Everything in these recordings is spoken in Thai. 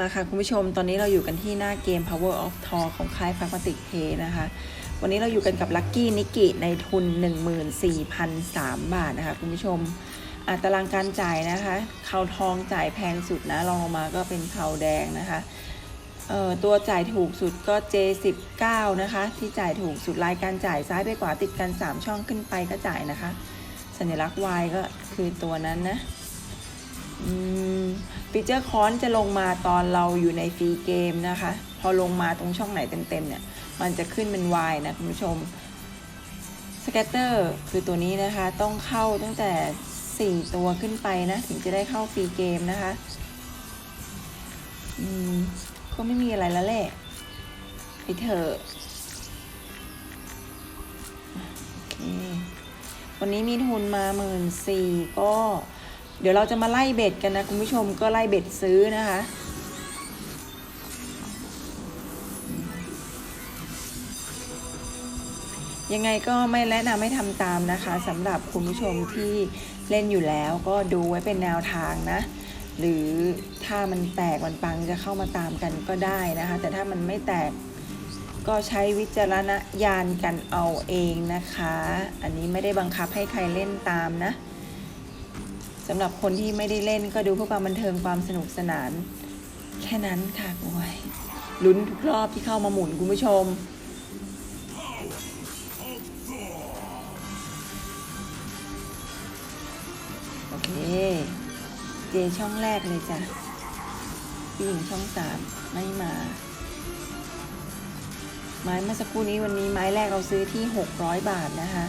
มาค่ะคุณผู้ชมตอนนี้เราอยู่กันที่หน้าเกม Power of Thor ของค่าย Pragmatic Play นะคะ วันนี้เราอยู่กันกับ Lucky n i k i ในทุน 14,003 บาทนะคะคุณผู้ชมอัตรางการจ่ายนะคะเขาทองจ่ายแพงสุดนะรองลงมาก็เป็นเขาแดงนะคะเอ่อตัวจ่ายถูกสุดก็ J19 นะคะ ที่จ่ายถูกสุดรายการจ่ายซ้ายไปขวาติดกัน 3 ช่องขึ้นไปก็จ่ายนะคะ สัญลักษณ์ Y ก็คือตัวนั้นนะอืม ฟีเจอร์คอนจะลงมาตอนเราอยู่ในฟรีเกมนะคะ พอลงมาตรงช่องไหนเต็มๆเนี่ย มันจะขึ้นเป็น Y นะคุณผู้ชมสแกตเตอร์คือตัวนี้นะคะ ต้องเข้าตั้งแต่ 4 ตัวขึ้นไปนะ ถึงจะได้เข้าฟรีเกมนะคะ อืม ก็ไม่มีอะไรแล้วแหละไปเถอะโอเควันนี้มีทุนมาหมื่นสี่ก็ เดี๋ยวเราจะมาไล่เบ็ดกันนะคุณผู้ชมก็ไล่เบ็ดซื้อนะคะ ยังไงก็ไม่แนะนำให้ทำตามนะคะสำหรับคุณผู้ชมที่เล่นอยู่แล้วก็ดูไว้เป็นแนวทางนะ หรือถ้ามันแตกมันปังจะเข้ามาตามกันก็ได้นะคะ แต่ถ้ามันไม่แตกก็ใช้วิจารณญาณกันเอาเองนะคะ อันนี้ไม่ได้บังคับให้ใครเล่นตามนะ สำหรับคนที่ไม่ได้เล่นก็ดูเพื่อความบันเทิงความสนุกสนาน แค่นั้นค่ะโอ้ยลุ้นทุกรอบที่เข้ามาหมุนคุณผู้ชม โอเค เจช่องแรกเลยจ้ะผู้หญิงช่องสามไม่มา ไม้เมื่อสักครู่นี้วันนี้ไม้แรกเราซื้อที่ 600 บาทนะคะ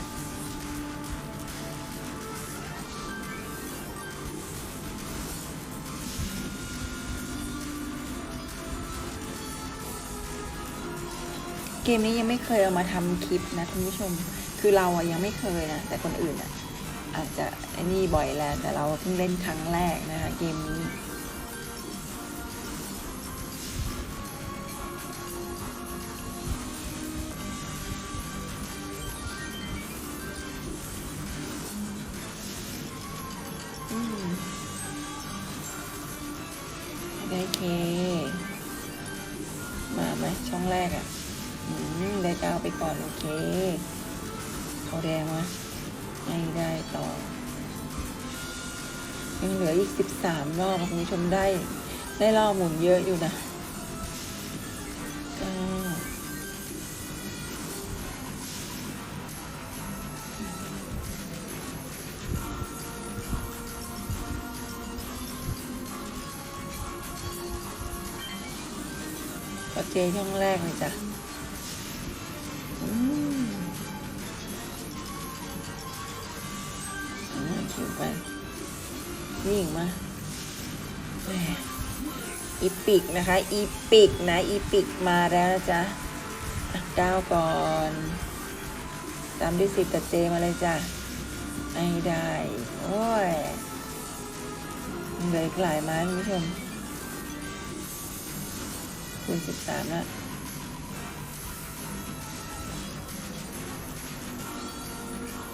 เกมนี้ยังไม่เคยเอามาทำคลิปนะคุณผู้ชม คือเราอะยังไม่เคยนะ แต่คนอื่นอะอาจจะไอ้นี่บ่อยแล้ว แต่เราเพิ่งเล่นครั้งแรกนะคะเกมนี้ รอบคุณผู้ชมได้ ได้รอบหมุนเยอะอยู่นะเก้าก็เจช่องแรกเลยจ้ะอืมอ่าคิวไปวิ่งมา อีปิกนะคะ อีปิกนะ อีปิกมาแล้วนะจ๊ะเก้าก่อนตามด้วยสิบกับเจมาเลยจ้ะไม่ได้ โอ้ยเหลืออีกหลายไม้คุณผู้ชมคูณสิบสามละ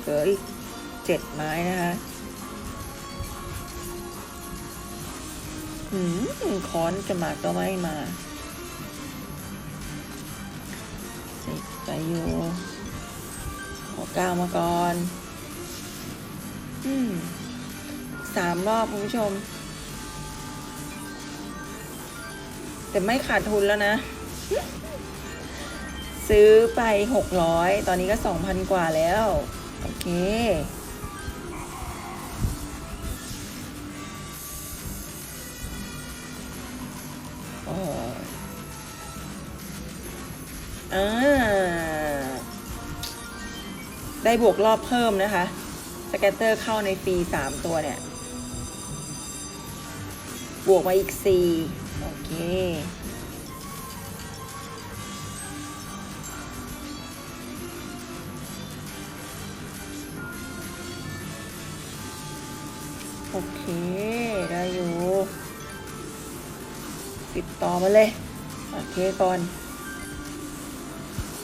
เหลืออีกเจ็ดไม้นะคะ ค้อนจะมาก็ไม่มาสิบไปอยู่ขอก้าวมาก่อนอืมสามรอบคุณผู้ชม แต่ไม่ขาดทุนแล้วนะ ซื้อไปหกร้อยตอนนี้ก็สองพันกว่าแล้ว โอเค อ่า ได้บวกรอบเพิ่มนะคะ สแกตเตอร์เข้าในฟีสามตัวเนี่ย บวกมาอีกสี่โอเคโอเค ติดต่อมาเลยโอเคก่อน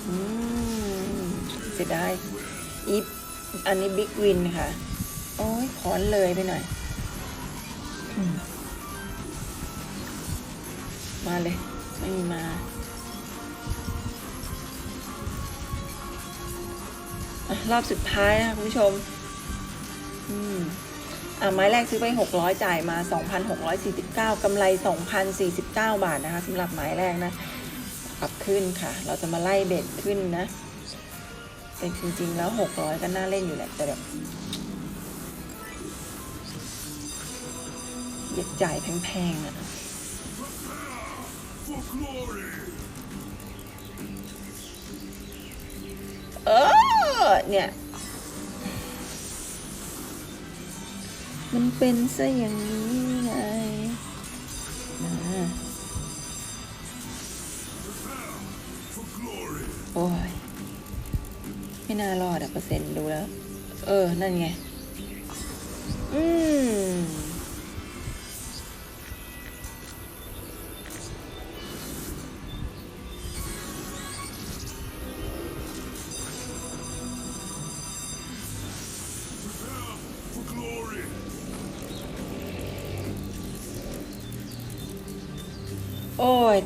อืมเสียดายอีฟอันนี้บิ๊กวินค่ะ โอ้ยขอนเลยไปหน่อยอมมาเลย ไม่มีมาอรอบสุดท้ายนะคุณผู้ชม อืม อะไม้แรกซื้อไป 600 จ่ายมา 2,649กำไร 2,049 บาทนะคะสำหรับไม้แรกนะปรับขึ้นค่ะ เราจะมาไล่เบ็ดขึ้นนะแต่จริงๆแล้ว 600 ก็น่าเล่นอยู่แหละแต่แบบอยากจ่ายแพงๆอะเออเนี่ย มันเป็นซะอย่างนี้ไงนะโอ้ย ไม่น่ารอดอะเปอร์เซ็นต์ดูแล้ว เออ นั่นไง อืม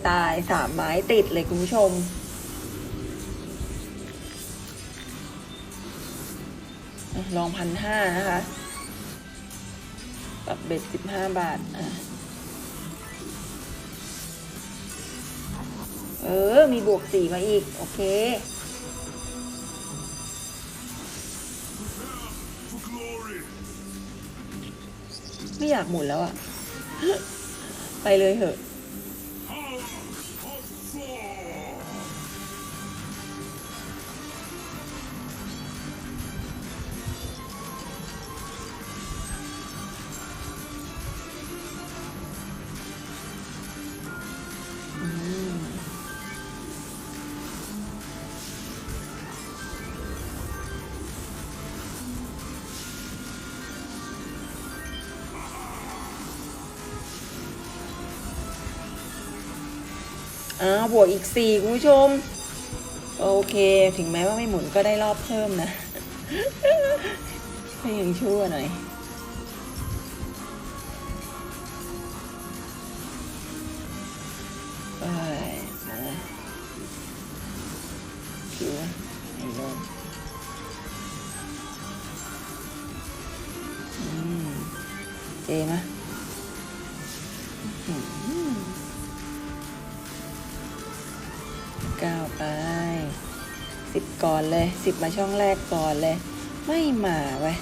ตายสามไม้ติดเลยคุณผู้ชม ลองพันห้านะคะปรับเบ็ดสิบห้าบาท อะ เออ มีบวกสี่มาอีก โอเคไม่อยากหมุนแล้วอะไปเลยเหอะ วกอีกสี่คุณผู้ชม โอเค ถึงแม้ว่าไม่หมุนก็ได้รอบเพิ่มนะให้ยังชั่วหน่อย ก่อนเลยสิบมาช่องแรกก่อนเลย ไม่มาไว้ย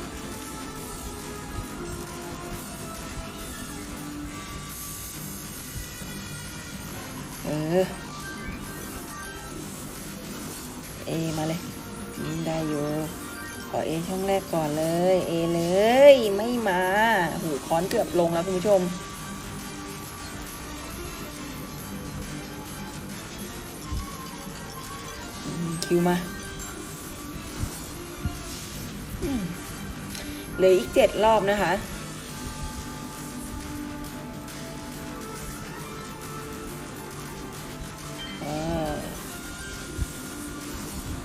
เออ เอมาเลยอืมได้อยู่ขอเอช่องแรกก่อนเลย เอเลยไม่มาหูค้อนเกือบลงแล้วคุณผู้ชมคิวมา เหลืออีกเจ็ดรอบนะคะ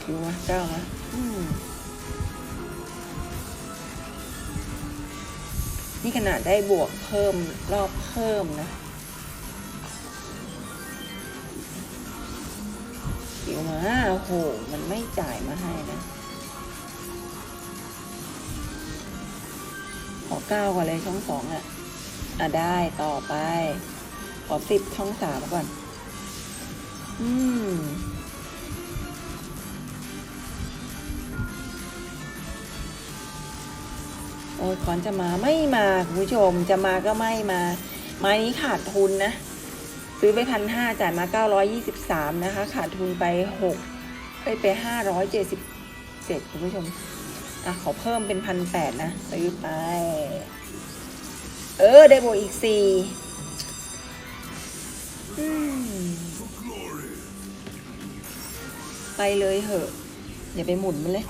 คิวมาเก้ามาอืมนี่ขนาดได้บวกเพิ่มรอบเพิ่มนะคิวมาโอ้โห มันไม่จ่ายมาให้นะ เก้าก่อนเลยช่องสองอะ อะได้ต่อไป ขอสิบช่องสามก่อน อืมโอ้ยคอนจะมาไม่มาคุณผู้ชมจะมาก็ไม่มา ไม้นี้ขาดทุนนะ ซื้อไปพันห้าจ่ายมาเก้าร้อยยี่สิบสามนะคะ ขาดทุนไปหกไปไปห้าร้อยเจ็ดสิบเจ็ดคุณผู้ชม อะขอเพิ่มเป็นพันแปดนะ ซื้อไป เออ ได้โบวกอีกสี่ไปเลยเหอะอย่าไปหมุนมันเลย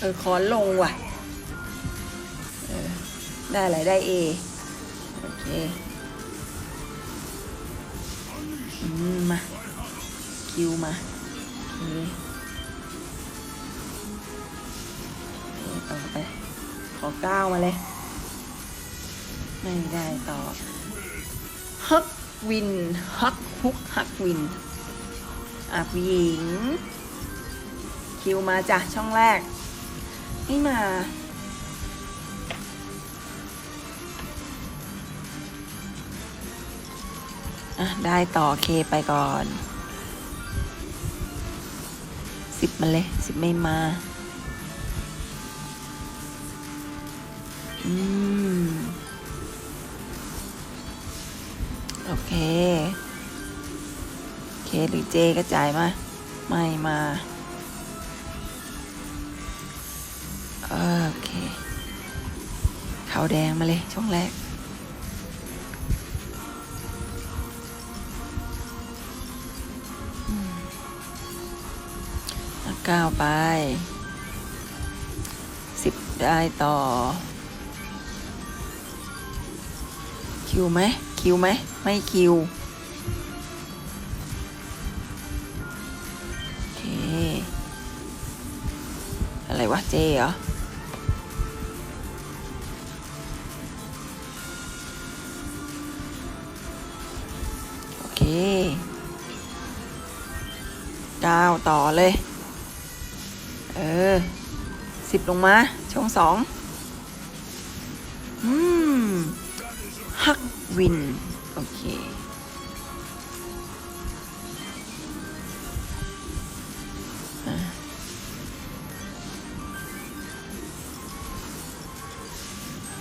เออคอนลงว่ะ ได้อะไรได้เอโอเคมาคิวมาต่อไป ขอก้าวมาเลย ไม่ได้ต่อฮักวินฮักฮุกฮักวินอะผู้หญิง คิวมาจ้ะช่องแรก ไม่มา อะได้ต่อเคไปก่อนสิบมาเลยสิบไม่มา อืม โอเค เคหรือเจก็จ่ายมา ไม่มา โอเคขาวแดงมาเลย ช่องแรก ก้าไปสิบได้ต่อ คิวไหม คิวไหม ไม่คิว โอเค อะไรวะ เจเหรอโอเคเก้าต่อเลย สิบลงมา ช่องสองอืมฮักวิน โอเค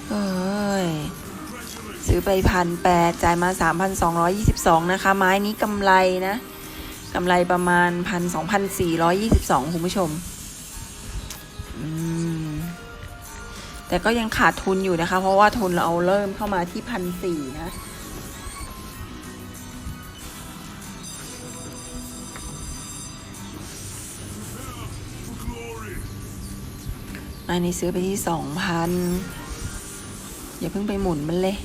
เอ้ย ซื้อไปพันแปดจ่ายมาสามพันสองร้อยี่สิบสองนะคะ ไม้นี้กำไรนะ กำไรประมาณพันสองพันสี่ร้อยี่สิบสองคุณผู้ชม แต่ก็ยังขาดทุนอยู่นะคะ เพราะว่าทุนเราเอาเริ่มเข้ามาที่พันสี่นะอันนี้ซื้อไปที่สองพันอย่าเพิ่งไปหมุนมันเลย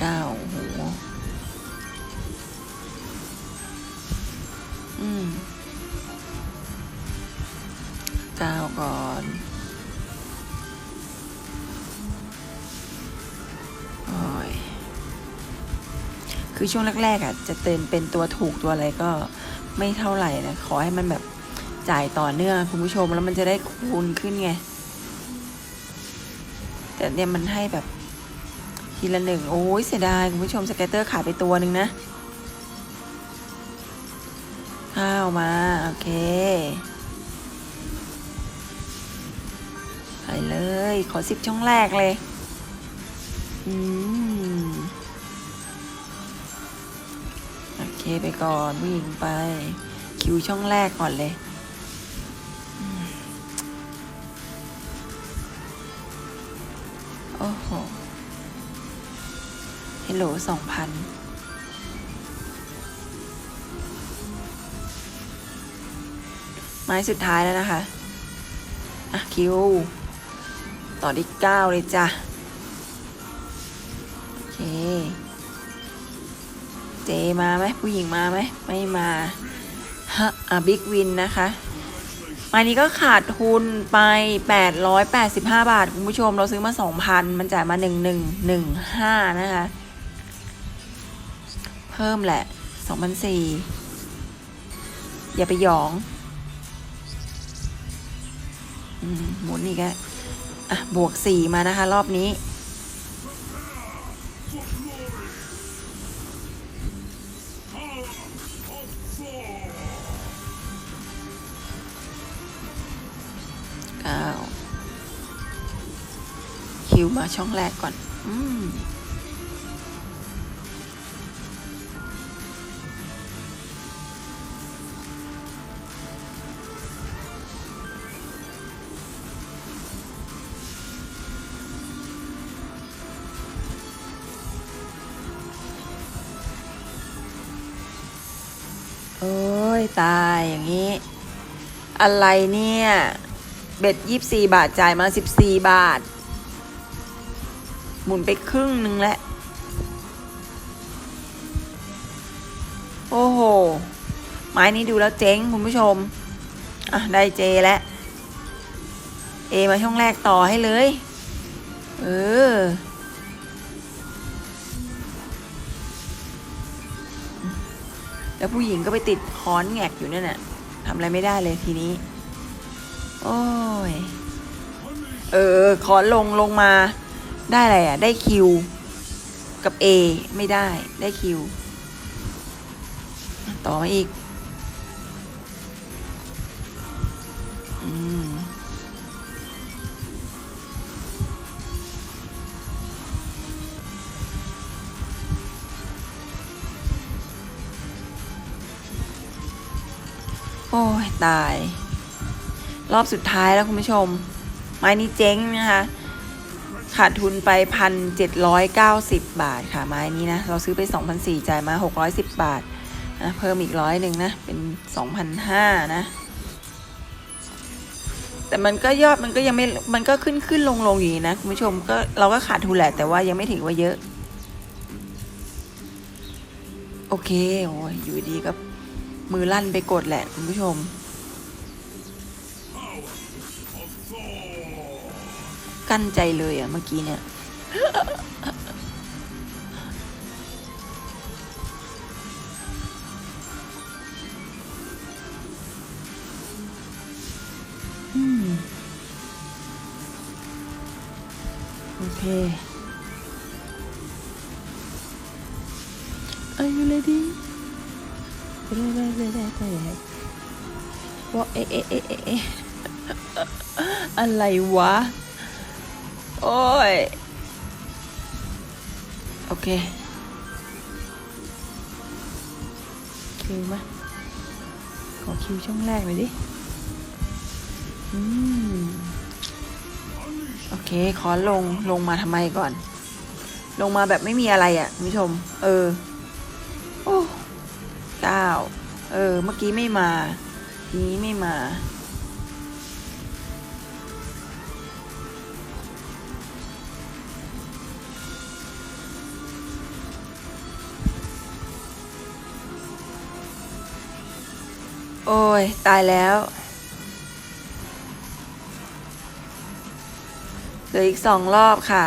เก้าโอ้โห คือช่วงแรกๆอะจะเต็มเป็นตัวถูกตัวอะไรก็ไม่เท่าไหร่นะขอให้มันแบบจ่ายต่อเนื่องคุณผู้ชมแล้วมันจะได้คูณขึ้นไง แต่เนี่ยมันให้แบบทีละหนึ่งโอ้ยเสียดายคุณผู้ชมสเก็ตเตอร์ขายไปตัวหนึ่งนะ ข้าวมา โอเคไปเลย ขอสิบช่องแรกเลย อืม เคไปก่อนวิ่งไป คิวช่องแรกก่อนเลย โอ้โหเฮลโหลสองพันไม้สุดท้ายแล้วนะคะ อะ คิว ต่อที่เก้าเลยจ้ะ โอเค เจมาไหมผู้หญิงมาไหมไม่มาฮะอะบิ๊กวินนะคะม้นี้ก็ขาดทุนไป 885 บาท คุณผู้ชมเราซื้อมา 2,000 มันจ่ายมา 1115 นะคะ เพิ่มแหละ2,004อย่าไปหยองอมหมุนอีกแล้วอะ บวกสี่มานะคะ รอบนี้ ช่องแรกก่อน อืมโอ้ย ตายอย่างนี้ อะไรเนี่ย เบ็ดยี่สี่บาท จ่ายมาสิบสี่บาท หมุนไปครึ่งหนึ่งแล้วโอ้โห ไม้นี้ดูแล้วเจ๊งคุณผู้ชม อะ ได้เจแล้ว เอมาช่องแรกต่อให้เลย เออแล้วผู้หญิงก็ไปติดคอนแงกอยู่นั่นน่ะทำอะไรไม่ได้เลยทีนี้ โอ้ย เออคอนลงลงมา ได้อะไรอะได้คิวกับ A ไม่ได้ได้คิว ต่อมาอีกอืมโอ้ยตาย รอบสุดท้ายแล้วคุณผู้ชม ไม้นี้เจ๊งนะคะ ขาดทุนไปพันเจ็ดร้อยเก้าสิบบาทค่ะไม้นี้นะ เราซื้อไปสองพันสี่จ่ายมาหกร้อยสิบบาทนะเพิ่มอีกร้อยหนึ่งนะ เป็นสองพันห้านะ แต่มันก็ยอดมันก็ยังไม่ มันก็ขึ้นขึ้นลงลงอยู่นะ คุณผู้ชมก็เราก็ขาดทุนแหละ แต่ว่ายังไม่ถือว่าเยอะ โอเคโอ้ยอยู่ดีก็มือลั่นไปกดแหละ คุณผู้ชม กั้นใจเลยอะเมื่อกี้เนี่ยอืมโอเค Are you ready? ว่าเอ๊ะเอ๊ะเอ๊ะเอ๊ะเอ๊ะอะไรวะ โอ้ย โอเคคิวมาขอคิวช่องแรกหน่อยดิ อืม โอเค ขอลง ลงมาทำไมก่อน ลงมาแบบไม่มีอะไรอะ่ะคุณผู้ชม เออ โอ้เก้า เออ เมื่อกี้ไม่มา ทีนี้ไม่มา โอ้ย ตายแล้วเหลืออีกสองรอบค่ะ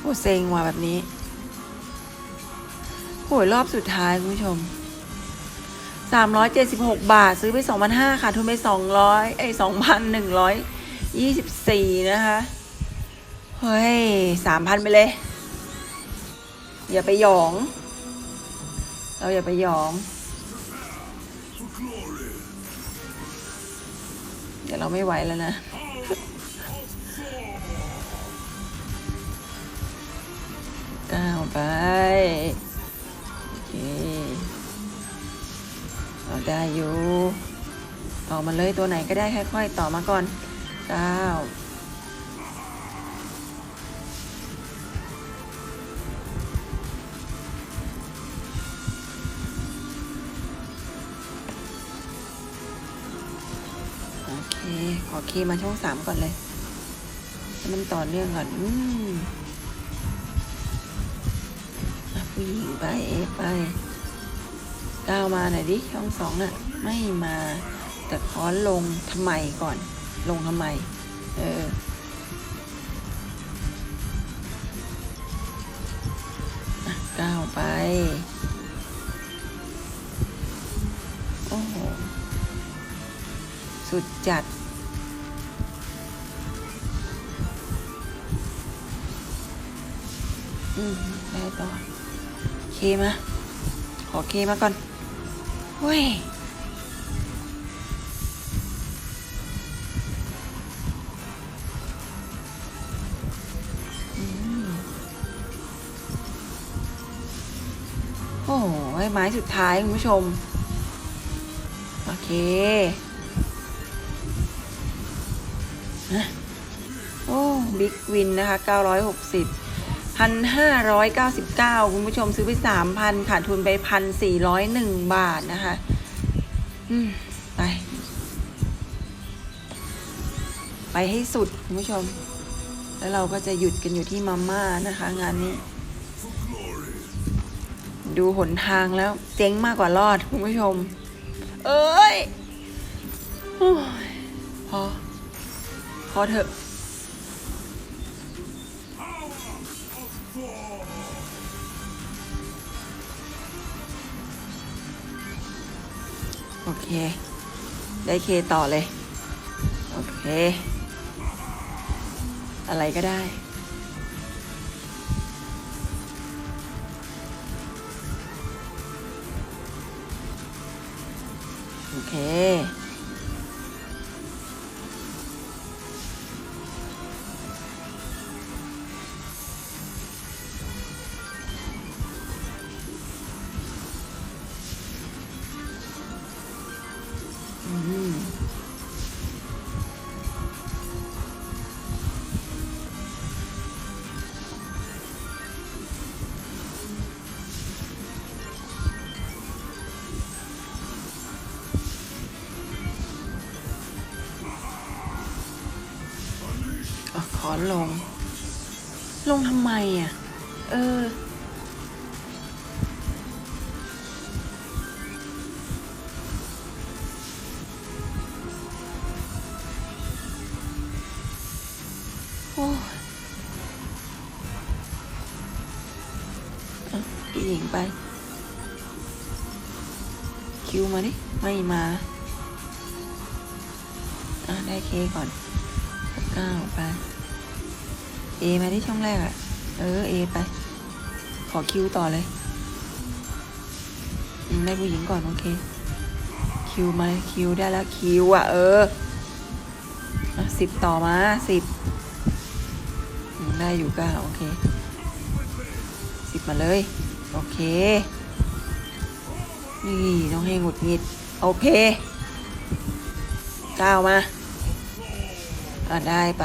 โอ้เซ็งว่ะแบบนี้โอ้ยรอบสุดท้ายคุณผู้ชมสามร้อยเจ็ดสิบหกบาทซื้อไปสองพันห้าค่ะ ทุนไปสองร้อยไอ้สองพันหนึ่งร้อยยี่สิบสี่นะคะ เฮ้ยสามพันไปเลย อย่าไปหยอง เราอย่าไปหยอง เดี๋ยวเราไม่ไหวแล้วนะ ก้าวไปโอเคเราได้อยู่ ต่อมาเลยตัวไหนก็ได้ค่อยๆ ต่อมาก่อนเก้าว เคขอเคมาช่องสามก่อนเลยให้มันต่อเนื่องก่อนอืมอะผู้หญิงไปเอฟไปก้าวมาหน่อยดิช่องสองน่ะ ไม่มาแต่ขอลงทำไมก่อน ลงทำไม เออก้าวไป โอ้โห สุดจัด อืมได้ต่อเคมา ขอเคมาก่อนเฮ้ยโอ้โหไม้สุดท้ายคุณผู้ชม โอเคโอ้ บิ๊กวินนะคะ 960 พันห้าร้อยเก้าสิบเก้าคุณผู้ชมซื้อไปสามพันขาดทุนไปพันสี่ร้อยหนึ่งบาทนะคะ อืม ไป ไปให้สุด คุณผู้ชม แล้วเราก็จะหยุดกันอยู่ที่มาม่านะคะ งานนี้ ดูหนทางแล้ว เจ๊งมากกว่ารอด คุณผู้ชม เอ้ยโอ้ยพอ พอเถอะ เคต่อเลย โอเค อะไรก็ได้ โอเค อนลง ลงทำไมอะ เออ ช่องแรกอะเออเอไป ขอคิวต่อเลยได้ผู้หญิงก่อน โอเค คิวมาคิวได้แล้วคิวอะเออสิบต่อมาสิบได้อยู่ก้าโอเคสิบมาเลย โอเค นี่ต้องให้หงุดหงิด โอเคเก้ามาอะได้ไป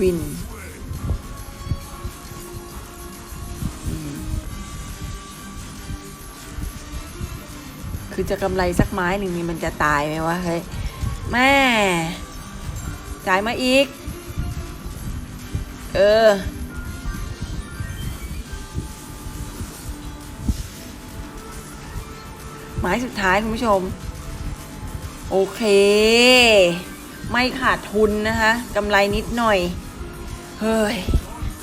วินคือจะกำไรสักไม้หนึ่งนี่มันจะตายไหมวะเฮ้ยแม่จ่ายมาอีก เออ ไม้สุดท้ายคุณผู้ชม โอเค ไม่ขาดทุนนะคะกำไรนิดหน่อย เฮ้ย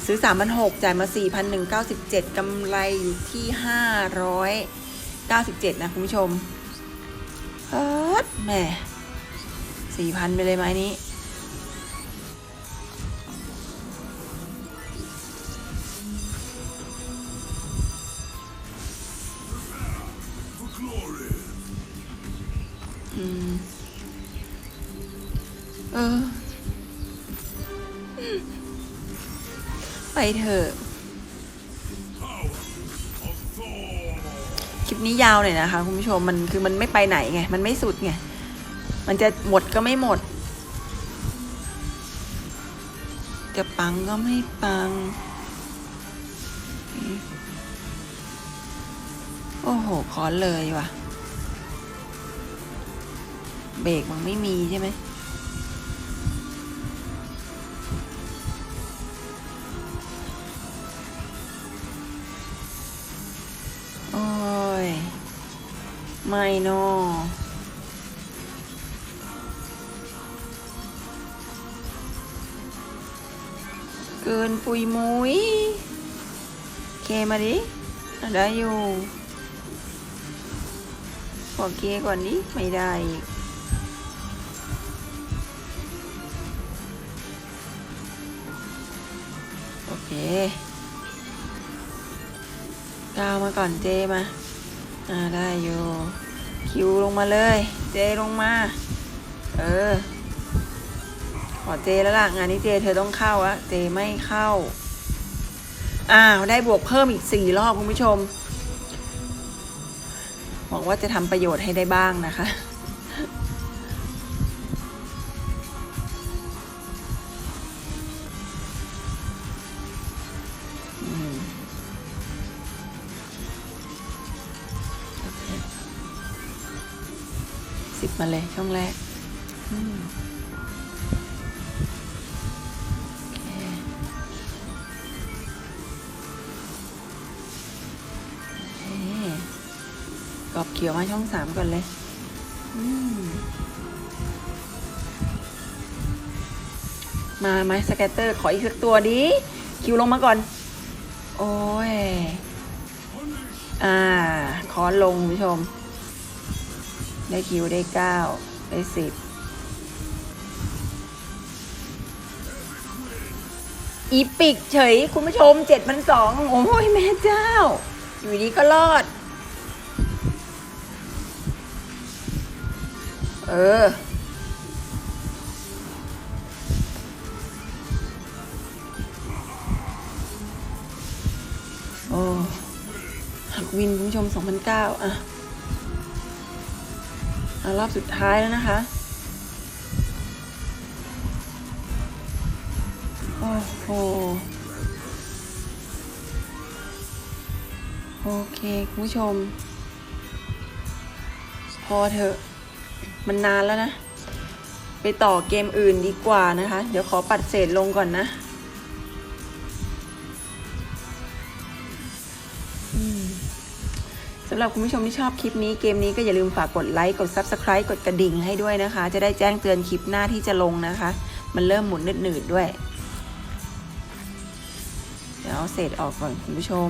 ซื้อ3 6 0 0จ่ายมา4,197กำไรอยู่ที่597นะคุณผู้ชมเฮ้ยแหม่4,000ไปเลยไหมนี้ เถอะ คลิปนี้ยาวหน่อยนะคะ คุณผู้ชมมันคือมันไม่ไปไหนไง มันไม่สุดไง มันจะหมดก็ไม่หมด จะปังก็ไม่ปัง โอ้โหคอนเลยว่ะ เบรกมันไม่มีใช่ไหม ไม่นอเกินปุยมุยเคมาดิได้อยู่ขอเคก่อนดิไม่ได้อีกโอเคกาวมาก่อนเจมา อ่าได้อยู่คิวลงมาเลย เจลงมา เออ ขอเจแล้วล่ะ งานนี้เจเธอต้องเข้าอะเจไม่เข้า อ้าวได้บวกเพิ่มอีกสี่รอบคุณผู้ชมหวังว่าจะทำประโยชน์ให้ได้บ้างนะคะ มาเลยช่องแรกกรอบเขียวมาช่องสามก่อนเลยมาไหมสแกตเตอร์ ขออีกสักตัวดิ คิวลงมาก่อน โอ้ย อ่าขอลงผู้ชม ได้คิวได้เก้าได้สิบอีปิกเฉย คุณผู้ชมเจ็ดพันสองโอ้ยแม่เจ้า อยู่ดีก็รอด เออ โอ้หักวินคุณผู้ชม2,009อะเอา รอบสุดท้ายแล้วนะคะ โอ้โห โอเค คุณผู้ชม พอเถอะ มันนานแล้วนะ ไปต่อเกมอื่นดีกว่านะคะ เดี๋ยวขอปัดเศษลงก่อนนะำหรับคุณผู้ชมที่ชอบคลิปนี้เกมนี้ก็อย่าลืมฝากกดไลค์กด Subscribe กดกระดิ่งให้ด้วยนะคะ จะได้แจ้งเตือนคลิปหน้าที่จะลงนะคะ มันเริ่มหมุนหนืดๆด้วย เดี๋ยวเอาเศษออกก่อนคุณผู้ชม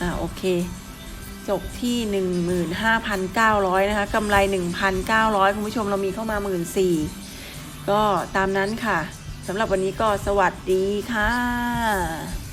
อ่าโอเค จบที่ 15,900 นะคะกำไร 1,900 คุณผู้ชมเรามีเข้ามา 14,000ก็ตามนั้นค่ะสำหรับวันนี้ก็สวัสดีค่ะ